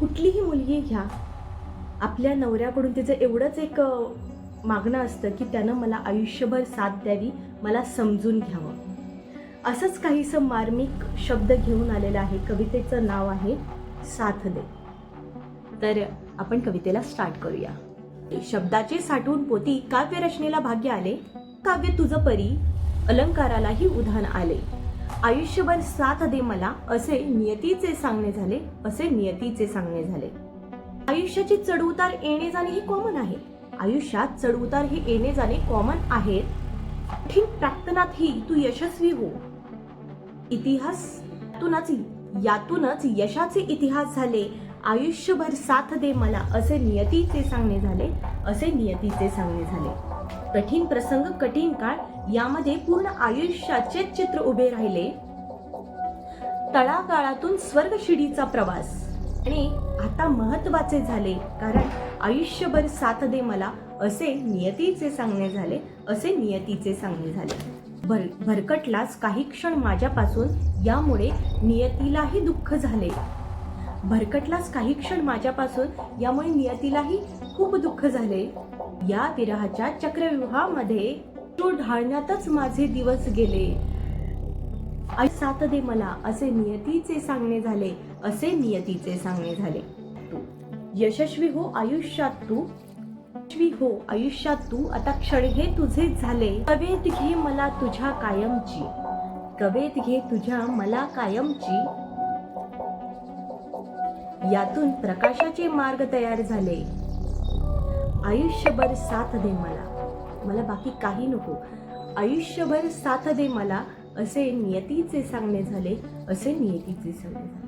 कुठलीही मुलगी घ्या आपल्या नवऱ्याकडून तिचं एवढंच एक मागणं असतं की त्यानं मला आयुष्यभर साथ द्यावी मला समजून घ्यावं. असंच काहीसं मार्मिक शब्द घेऊन आलेलं आहे. कवितेचं नाव आहे साथ दे. तर आपण कवितेला स्टार्ट करूया. शब्दाचे साठवून पोती काव्य रचनेला भाग्य आले. काव्य तुझं परी अलंकारालाही उधाण आले. आयुष्यभर साथ दे मला असे नियतीचे सांगणे झाले असे नियतीचे सांगणे झाले. आयुष्याची चढउतार येणे जाणे हे कॉमन आहे. आयुष्यात चढउतार हे येणे जाणे कॉमन आहेत कठीण प्रार्थनातही तू यशस्वी हो. इतिहास यातूनच यातूनच यशाचे इतिहास झाले. आयुष्यभर साथ दे मला असे नियतीचे सांगणे झाले असे नियतीचे सांगणे झाले. कठीण प्रसंग कठीण काळ यामध्ये पूर्ण आयुष्याचे चित्र उभे राहिले. तळागाळातून स्वर्ग शिडीचा प्रवास. आणि आता महत्त्वाचे झाले कारण आयुष्यभर साथ दे मला असे नियतीचे सांगणे झाले असे नियतीचे सांगणे झाले. भर भरकटलाच काही क्षण माझ्यापासून यामुळे नियतीलाही दुःख झाले. भरकटलाच काही क्षण माझ्यापासून यामुळे नियतीलाही खूप दुःख झाले. या विरहाच्या चक्रव्यूहामध्ये तो ढाळण्यातच माझे दिवस गेले. आई साथ दे मला असे नियतीचे सांगणे झाले असे नियतीचे सांगणे झाले. तू यशस्वी हो आयुष्यात तू यशस्वी हो आयुष्यात तू आता क्षण हे तुझेच झाले. कवेत घे मला तुझ्या कायमची कवेत घे तुझ्या मला कायमची. यातून प्रकाशाचे मार्ग तयार झाले. आयुष्यभर साथ दे मला. मला बाकी काही नको. आयुष्यभर साथ दे मला असे नियतीचे सांगणे झाले असे नियतीचे सांगणे झाले.